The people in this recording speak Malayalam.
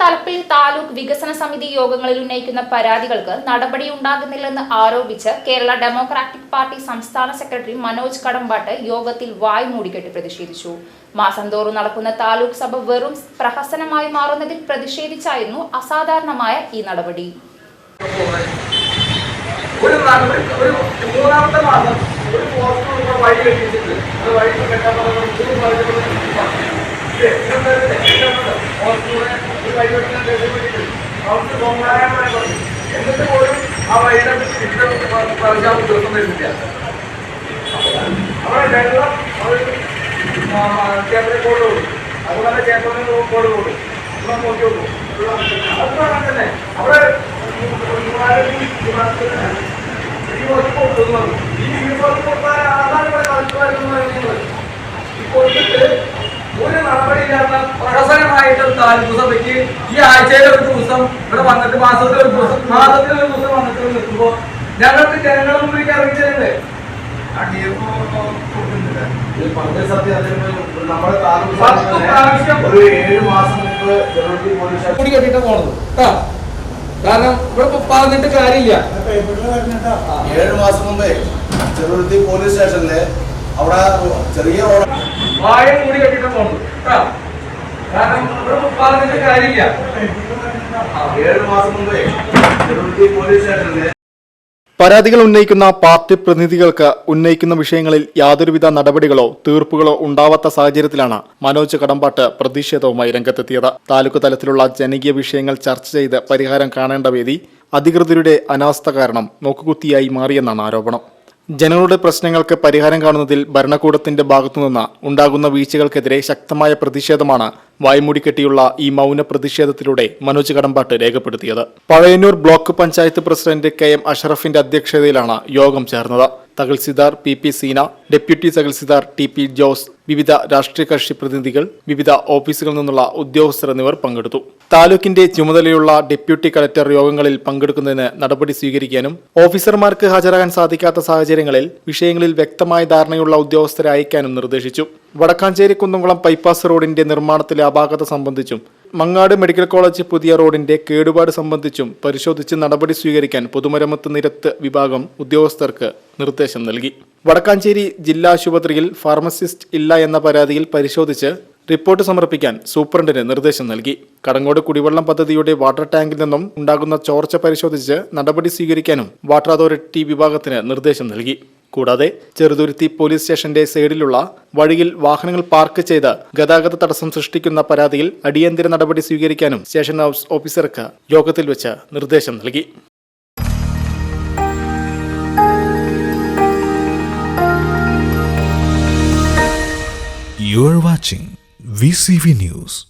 തലപ്പിൽ താലൂക്ക് വികസന സമിതി യോഗങ്ങളിൽ ഉന്നയിക്കുന്ന പരാതികൾക്ക് നടപടി ഉണ്ടാകുന്നില്ലെന്ന് ആരോപിച്ച് കേരള ഡെമോക്രാറ്റിക് പാർട്ടി സംസ്ഥാന സെക്രട്ടറി മനോജ് കടമ്പാട്ട് യോഗത്തിൽ വായ് മൂടിക്കെട്ടി പ്രതിഷേധിച്ചു. മാസം തോറും നടക്കുന്ന താലൂക്ക് സഭ വെറും പ്രഹസനമായി മാറുന്നതിൽ പ്രതിഷേധിച്ചായിരുന്നു അസാധാരണമായ ഈ നടപടി. ഒരു വഴി കെട്ടിച്ചിട്ട് വഴി കെട്ടാൻ എന്നിട്ട് പോലും ആ വഴിയുടെ പറഞ്ഞാൽ ദിവസം വരുന്നില്ല അവിടെ വെള്ളം ചേപ്പനെ കൊണ്ടുപോകും അതുപോലെ ചേപ്പനെ കൊണ്ടുപോകും ഇവിടെ നോക്കി നോക്കും അതുപോലെ തന്നെ അവിടെ ഈ ഒരു നടപടിയില്ലാത്ത പ്രഹസനമായിട്ട് താലൂക്ക് സഭയ്ക്ക് ഈ ആഴ്ചയിൽ ഒരു ദിവസം ഇവിടെ വന്നിട്ട് മാസത്തിൽ ഒരു ദിവസം മാസത്തിൽ ഒരു ദിവസം വന്നിട്ട് നിൽക്കുമ്പോ ഞങ്ങൾക്ക് ജനങ്ങളുടെ മുമ്പിലേക്ക് പോണത്. കേട്ടോ കാരണം ഇവിടെ പറഞ്ഞിട്ട് കാര്യമില്ല. ഏഴ് മാസം മുമ്പേ ചെറുതുരുത്തി പോലീസ് സ്റ്റേഷനിലെ അവിടെ ചെറിയ വായ കൂടി കെട്ടിട്ട് പോണത്. കാര്യമില്ല. ഏഴ് മാസം മുമ്പേ പോലീസ് സ്റ്റേഷനിലെ പരാതികൾ ഉന്നയിക്കുന്ന പാർട്ടി പ്രതിനിധികൾക്ക് ഉന്നയിക്കുന്ന വിഷയങ്ങളിൽ യാതൊരുവിധ നടപടികളോ തീർപ്പുകളോ ഉണ്ടാവാത്ത സാഹചര്യത്തിലാണ് മനോജ് കടമ്പാട്ട് പ്രതിഷേധവുമായി രംഗത്തെത്തിയത്. താലൂക്ക് തലത്തിലുള്ള ജനകീയ വിഷയങ്ങൾ ചർച്ച ചെയ്ത് പരിഹാരം കാണേണ്ട വേദി അധികൃതരുടെ അനാസ്ഥ കാരണം നോക്കുകുത്തിയായി മാറിയെന്നാണ് ആരോപണം. ജനങ്ങളുടെ പ്രശ്നങ്ങൾക്ക് പരിഹാരം കാണുന്നതിൽ ഭരണകൂടത്തിന്റെ ഭാഗത്തുനിന്ന് ഉണ്ടാകുന്ന വീഴ്ചകൾക്കെതിരെ ശക്തമായ പ്രതിഷേധമാണ് വായ്മൂടിക്കെട്ടിയുള്ള ഈ മൗന പ്രതിഷേധത്തിലൂടെ മനോജ് കടമ്പാട്ട് രേഖപ്പെടുത്തിയത്. Pazhayannur block panchayat president K M അഷറഫിന്റെ അധ്യക്ഷതയിലാണ് യോഗം ചേർന്നത്. Tahsildar P P Seena deputy tahsildar T P Jose വിവിധ രാഷ്ട്രീയ കക്ഷി പ്രതിനിധികൾ വിവിധ ഓഫീസുകളിൽ നിന്നുള്ള ഉദ്യോഗസ്ഥർ എന്നിവർ പങ്കെടുത്തു. താലൂക്കിന്റെ ചുമതലയുള്ള ഡെപ്യൂട്ടി കളക്ടർ യോഗങ്ങളിൽ പങ്കെടുക്കുന്നതിന് നടപടി സ്വീകരിക്കാനും ഓഫീസർമാർക്ക് ഹാജരാകാൻ സാധിക്കാത്ത സാഹചര്യങ്ങളിൽ വിഷയങ്ങളിൽ വ്യക്തമായ ധാരണയുള്ള ഉദ്യോഗസ്ഥരെ അയക്കാനും നിർദ്ദേശിച്ചു. വടക്കാഞ്ചേരി കുന്നംകുളം ബൈപ്പാസ് റോഡിന്റെ നിർമ്മാണത്തിലെ അപാകത സംബന്ധിച്ചും മങ്ങാട് മെഡിക്കൽ കോളേജ് പുതിയ റോഡിന്റെ കേടുപാട് സംബന്ധിച്ചും പരിശോധിച്ച് നടപടി സ്വീകരിക്കാൻ പൊതുമരമത്ത് നിരത്ത് വിഭാഗം ഉദ്യോഗസ്ഥർക്ക് നിർദ്ദേശം നൽകി. വടക്കാഞ്ചേരി ജില്ലാ ആശുപത്രിയിൽ ഫാർമസിസ്റ്റ് ഇല്ല എന്ന പരാതിയിൽ പരിശോധിച്ച് റിപ്പോർട്ട് സമർപ്പിക്കാൻ സൂപ്രണ്ടിന് നിർദ്ദേശം നൽകി. കടങ്ങോട് കുടിവെള്ളം പദ്ധതിയുടെ വാട്ടർ ടാങ്കിൽ നിന്നും ഉണ്ടാകുന്ന ചോർച്ച പരിശോധിച്ച് നടപടി സ്വീകരിക്കാനും വാട്ടർ അതോറിറ്റി വിഭാഗത്തിന് നിർദ്ദേശം നൽകി. കൂടാതെ ചെറുതുരുത്തി പോലീസ് സ്റ്റേഷന്റെ സൈഡിലുള്ള വഴിയിൽ വാഹനങ്ങൾ പാർക്ക് ചെയ്ത് ഗതാഗത തടസ്സം സൃഷ്ടിക്കുന്ന പരാതിയിൽ അടിയന്തര നടപടി സ്വീകരിക്കാനും സ്റ്റേഷൻ ഹൗസ് ഓഫീസർക്ക് യോഗത്തിൽ വെച്ച് നിർദ്ദേശം നൽകി You are watching VCV News.